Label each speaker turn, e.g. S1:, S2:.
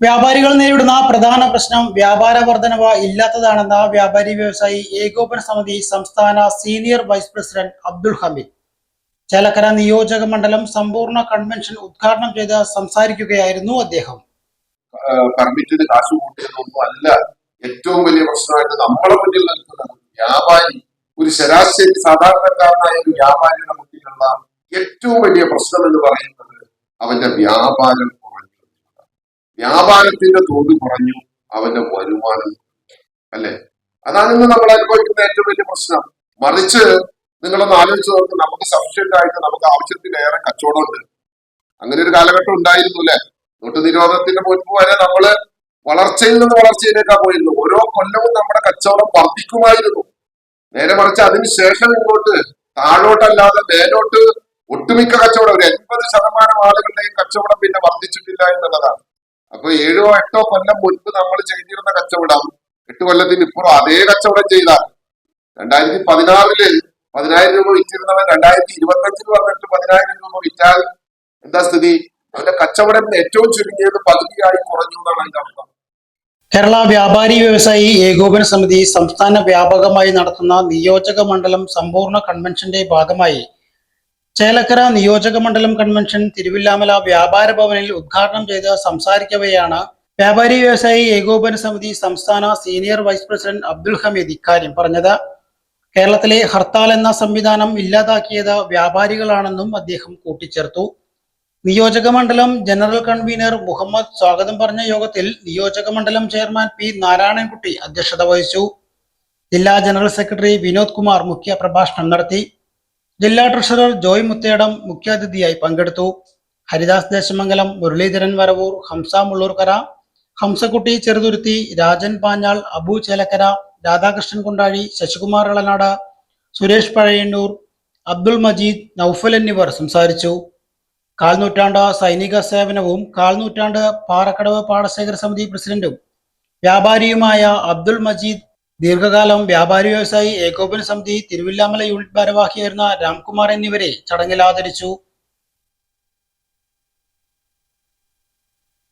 S1: വ്യാപാരികൾ നേരിടുന്ന പ്രധാന പ്രശ്നം വ്യാപാര വർധനവ് ഇല്ലാത്തതാണെന്ന വ്യാപാരി വ്യവസായി ഏകോപന സമിതി സംസ്ഥാന senior vice president Abdul Hameed. Chelakkara നിയോജക മണ്ഡലം സമ്പൂർണ കൺവെൻഷൻ ഉദ്ഘാടനം ചെയ്ത് സംസാരിക്കുകയായിരുന്നു അദ്ദേഹം.
S2: പെർമിറ്റിന് കാശ് കൂട്ടിയതൊന്നും അല്ല. ഏറ്റവും വലിയ പ്രശ്നമായിട്ട് നമ്മളെ മുന്നിൽ നിൽക്കുന്നത് വ്യാപാരി. ഒരു ശരാശരി സാധാരണക്കാരനായ ഒരു വ്യാപാരിയുടെ മുന്നിലുള്ള ഏറ്റവും വലിയ പ്രശ്നം എന്ന് പറയുന്നത് അവന്റെ വ്യാപാരം വ്യാപാരത്തിന്റെ തോത് കുറഞ്ഞു അവന്റെ വരുമാനം. അല്ലെ? അതാണ് ഇന്ന് നമ്മൾ അനുഭവിക്കുന്ന ഏറ്റവും വലിയ പ്രശ്നം. മറിച്ച് നിങ്ങളൊന്ന് ആലോചിച്ച് നോക്ക് നമുക്ക് സഫീഷ്യന്റ് ആയിട്ട് നമുക്ക് ആവശ്യത്തിലേറെ കച്ചവടമുണ്ട് അങ്ങനെ ഒരു കാലഘട്ടം ഉണ്ടായിരുന്നു അല്ലെ? നോട്ട് നിരോധനത്തിന്റെ മുൻപ് വരെ നമ്മൾ വളർച്ചയിൽ നിന്ന് വളർച്ചയിലേക്കാ പോയിരുന്നു ഓരോ കൊല്ലവും നമ്മുടെ കച്ചവടം വർദ്ധിക്കുമായിരുന്നു. നേരെ മറിച്ച് അതിനുശേഷം ഇങ്ങോട്ട് താഴോട്ടല്ലാതെ മേലോട്ട് ഒട്ടുമിക്ക കച്ചവടം ഒരു എൺപത് ശതമാനം ആളുകളുടെയും കച്ചവടം പിന്നെ വർദ്ധിച്ചിട്ടില്ല എന്നുള്ളതാണ്. അപ്പൊ ഏഴോ എട്ടോ കൊല്ലം മുൻപ് നമ്മൾ ചെയ്തിരുന്ന കച്ചവടം എട്ട് കൊല്ലത്തിന് ഇപ്പുറം അതേ കച്ചവടം ചെയ്താൽ രണ്ടായിരത്തി പതിനാറിൽ പതിനായിരം രൂപ വിറ്റിരുന്നവൻ രണ്ടായിരത്തി ഇരുപത്തഞ്ചിൽ വന്നിട്ട് പതിനായിരം രൂപ വിറ്റാൽ എന്താ സ്ഥിതി? അവന്റെ കച്ചവടം ഏറ്റവും ചുരുങ്ങിയത് പകുതിയായി കുറഞ്ഞു എന്നാണ് അതിന്റെ അർത്ഥം.
S1: കേരള വ്യാപാരി വ്യവസായി ഏകോപന സമിതി സംസ്ഥാന വ്യാപകമായി നടത്തുന്ന നിയോജക മണ്ഡലം സമ്പൂർണ കൺവെൻഷന്റെ ഭാഗമായി ചേലക്കര നിയോജക മണ്ഡലം കൺവെൻഷൻ തിരുവില്ലാമല വ്യാപാര ഭവനിൽ ഉദ്ഘാടനം ചെയ്ത് സംസാരിക്കവെയാണ് വ്യാപാരി വ്യവസായി ഏകോപന സമിതി സംസ്ഥാന senior vice president Abdul Hameed ഇക്കാര്യം പറഞ്ഞത്. കേരളത്തിലെ ഹർത്താൽ എന്ന സംവിധാനം ഇല്ലാതാക്കിയത് വ്യാപാരികളാണെന്നും അദ്ദേഹം കൂട്ടിച്ചേർത്തു. നിയോജക മണ്ഡലം ജനറൽ കൺവീനർ മുഹമ്മദ് സ്വാഗതം പറഞ്ഞ യോഗത്തിൽ നിയോജക മണ്ഡലം ചെയർമാൻ പി നാരായണൻകുട്ടി അധ്യക്ഷത വഹിച്ചു. ജില്ലാ ജനറൽ സെക്രട്ടറി വിനോദ് കുമാർ മുഖ്യ പ്രഭാഷണം നടത്തി. ജില്ലാ ട്രഷറർ ജോയ് മുത്തേടം മുഖ്യാതിഥിയായി പങ്കെടുത്തു. ഹരിദാസ് ദേശമംഗലം മുരളീധരൻ വരവൂർ ഹംസ മുള്ളൂർക്കര ഹംസക്കുട്ടി ചെറുതുരുത്തി രാജൻ പാഞ്ഞാൾ അബു ചേലക്കര രാധാകൃഷ്ണൻ കൊണ്ടാഴി ശശികുമാർ ഇളനാട് സുരേഷ് പഴയന്നൂർ അബ്ദുൾ മജീദ് നൌഫൽ എന്നിവർ സംസാരിച്ചു. കാൽനൂറ്റാണ്ട് സൈനിക സേവനവും കാൽനൂറ്റാണ്ട് പാറക്കടവ് പാടശേഖര സമിതി പ്രസിഡന്റും വ്യാപാരിയുമായ അബ്ദുൾ മജീദ് ദീർഘകാലം വ്യാപാരി വ്യവസായി ഏകോപന സമിതി തിരുവില്ലാമല യൂണിറ്റ് ഭാരവാഹിയായിരുന്ന രാംകുമാർ എന്നിവരെ ചടങ്ങിൽ ആദരിച്ചു.